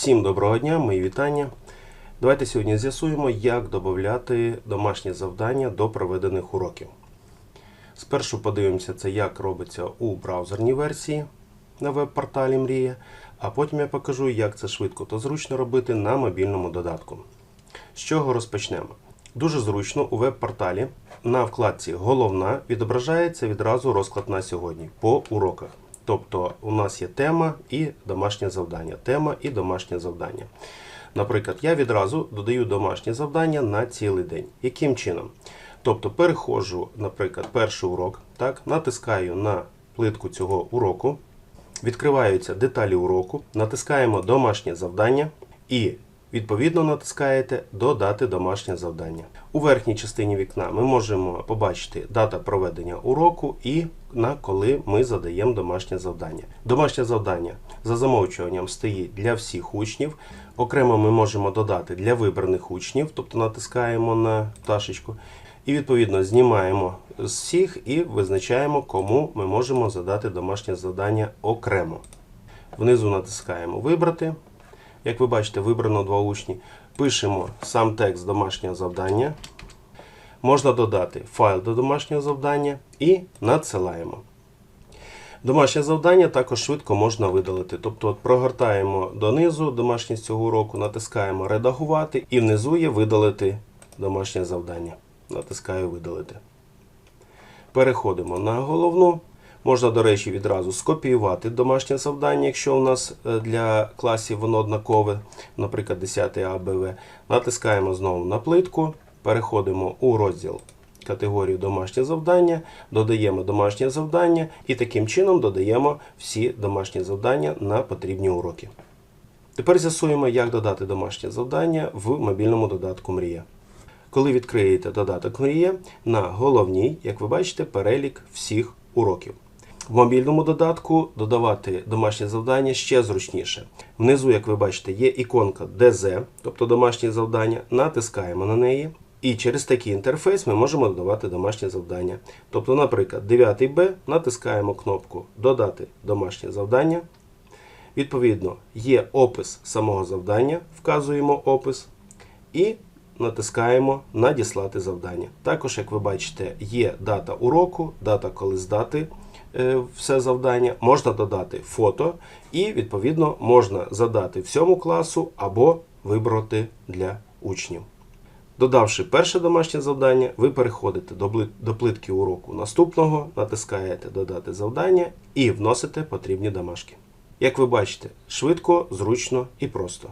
Всім доброго дня, мої вітання. Давайте сьогодні з'ясуємо, як додати домашні завдання до проведених уроків. Спершу подивимося, це як робиться у браузерній версії на веб-порталі Мрія, а потім я покажу, як це швидко та зручно робити на мобільному додатку. З чого розпочнемо? Дуже зручно у веб-порталі на вкладці Головна відображається відразу розклад на сьогодні по уроках. Тобто у нас є тема і домашнє завдання. Тема і домашнє завдання. Наприклад, я відразу додаю домашнє завдання на цілий день. Яким чином? Тобто переходжу, наприклад, перший урок, так, натискаю на плитку цього уроку, відкриваються деталі уроку, натискаємо домашнє завдання і відповідно натискаєте Додати домашнє завдання. У верхній частині вікна ми можемо побачити дата проведення уроку і на коли ми задаємо домашнє завдання. Домашнє завдання за замовчуванням стоїть для всіх учнів. Окремо ми можемо додати для вибраних учнів, тобто натискаємо на пташечку. І відповідно знімаємо з всіх і визначаємо, кому ми можемо задати домашнє завдання окремо. Внизу натискаємо Вибрати. Як ви бачите, вибрано два учні. Пишемо сам текст домашнього завдання. Можна додати файл до домашнього завдання і надсилаємо. Домашнє завдання також швидко можна видалити. Тобто от прогортаємо донизу домашнє з цього уроку, натискаємо Редагувати і внизу є видалити домашнє завдання. Натискаю Видалити. Переходимо на головну. Можна, до речі, відразу скопіювати домашнє завдання, якщо у нас е, для класів воно однакове, наприклад, 10 А, Б, В. Натискаємо знову на плитку, переходимо у розділ категорію домашнє завдання, додаємо домашнє завдання і таким чином додаємо всі домашні завдання на потрібні уроки. Тепер з'ясуємо, як додати домашнє завдання в мобільному додатку Мрія. Коли відкриєте додаток Мрія, на головній, як ви бачите, перелік всіх уроків. В мобільному додатку додавати домашнє завдання ще зручніше. Внизу, як ви бачите, є іконка ДЗ, тобто домашнє завдання. Натискаємо на неї. І через такий інтерфейс ми можемо додавати домашнє завдання. Тобто, наприклад, 9 Б натискаємо кнопку Додати домашнє завдання. Відповідно, є опис самого завдання, вказуємо опис. І натискаємо Надіслати завдання. Також, як ви бачите, є дата уроку, дата, коли здати все завдання. Можна додати фото, і, відповідно, можна задати всьому класу або вибрати для учнів. Додавши перше домашнє завдання, ви переходите до до плитки уроку наступного, натискаєте Додати завдання і вносите потрібні домашки. Як ви бачите, швидко, зручно і просто.